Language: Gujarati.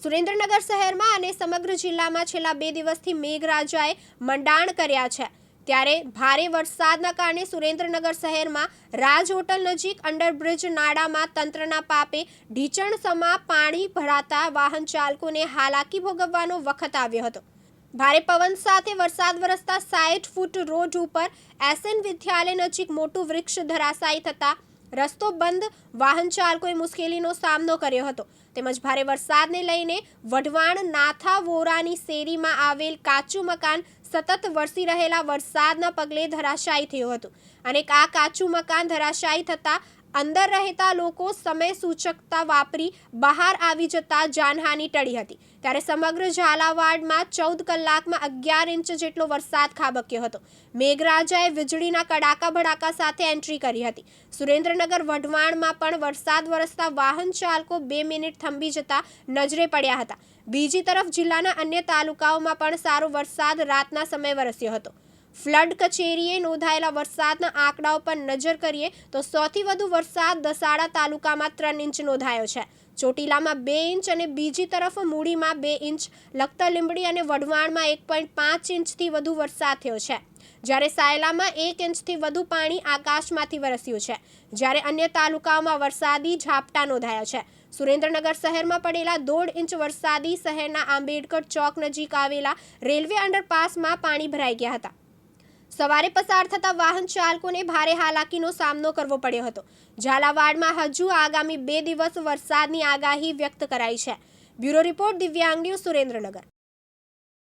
સુરેન્દ્રનગર શહેરમાં અને સમગ્ર જિલ્લામાં છેલ્લા બે દિવસથી મેઘરાજાએ મંડાણ કર્યા છે. ત્યારે ભારે વરસાદના કારણે સુરેન્દ્રનગર શહેરમાં રાજ હોટલ નજીક અંડરબ્રિજ નાળામાં તંત્રના પાપે ઢીચણસમા પાણી ભરાતા વાહન ચાલકોને હાલાકી ભોગવવાનો વખત આવ્યો હતો. ભારે પવન સાથે વરસાદ વરસતા સાઠ ફૂટ રોડ ઉપર એસએન વિદ્યાલય નજીક મોટું વૃક્ષ ધરાશાયી થતા રસ્તો બંધ, વાહન ચાલકોએ મુશ્કેલીનો સામનો કર્યો હતો. તેમજ ભારે વરસાદને લઈને વઢવાણ, નાથા, વોરાની શેરીમાં આવેલ કાચું મકાન સતત વરસી રહેલા વરસાદના પગલે ધરાશાયી થયું હતું. અને આ કાચું મકાન ધરાશાયી થતાં અંદર રહેતા લોકો સમય સૂચકતા વાપરી બહાર આવી જતા જાનહાનિ ટળી હતી. ત્યારે સમગ્ર ઝાલાવાડમાં ચૌદ કલાકમાં અગિયાર ઇંચ જેટલો વરસાદ ખાબક્યો હતો. મેઘરાજાએ વીજળીના કડાકા ભડાકા સાથે એન્ટ્રી કરી હતી. સુરેન્દ્રનગર વઢવાણમાં પણ વરસાદ વરસતા વાહન ચાલકો બે મિનિટ થંભી જતા નજરે પડ્યા હતા. બીજી તરફ જિલ્લાના અન્ય તાલુકાઓમાં પણ સારો વરસાદ રાતના સમયે વરસ્યો હતો. ફ્લડ કચેરીએ નોંધાયેલા વરસાદના આંકડાઓ પર નજર કરીએ તો સૌથી વધુ વરસાદ દસાડા તાલુકામાં ત્રણ ઇંચ નોંધાયો છે. ચોટીલામાં બે ઇંચ અને બીજી તરફ મૂડીમાં બે ઇંચ, લખતર લીંબડી અને વઢવાણમાં એક પોઈન્ટ પાંચ ઇંચથી વધુ વરસાદ થયો છે. જ્યારે સાયલામાં એક ઇંચથી વધુ પાણી આકાશમાંથી વરસ્યું છે. જ્યારે અન્ય તાલુકાઓમાં વરસાદી ઝાપટા નોંધાયા છે. સુરેન્દ્રનગર શહેરમાં પડેલા દોઢ ઇંચ વરસાદી શહેરના આંબેડકર ચોક નજીક આવેલા રેલવે અંડરપાસમાં પાણી ભરાઈ ગયા હતા. સવારે પસાર થતા વાહન ચાલકોને ભારે હાલાકીનો સામનો કરવો પડ્યો હતો. ઝાલાવાડમાં હજુ આગામી બે દિવસ વરસાદની આગાહી વ્યક્ત કરાઈ છે. Bureau report Divyang news Surendranagar.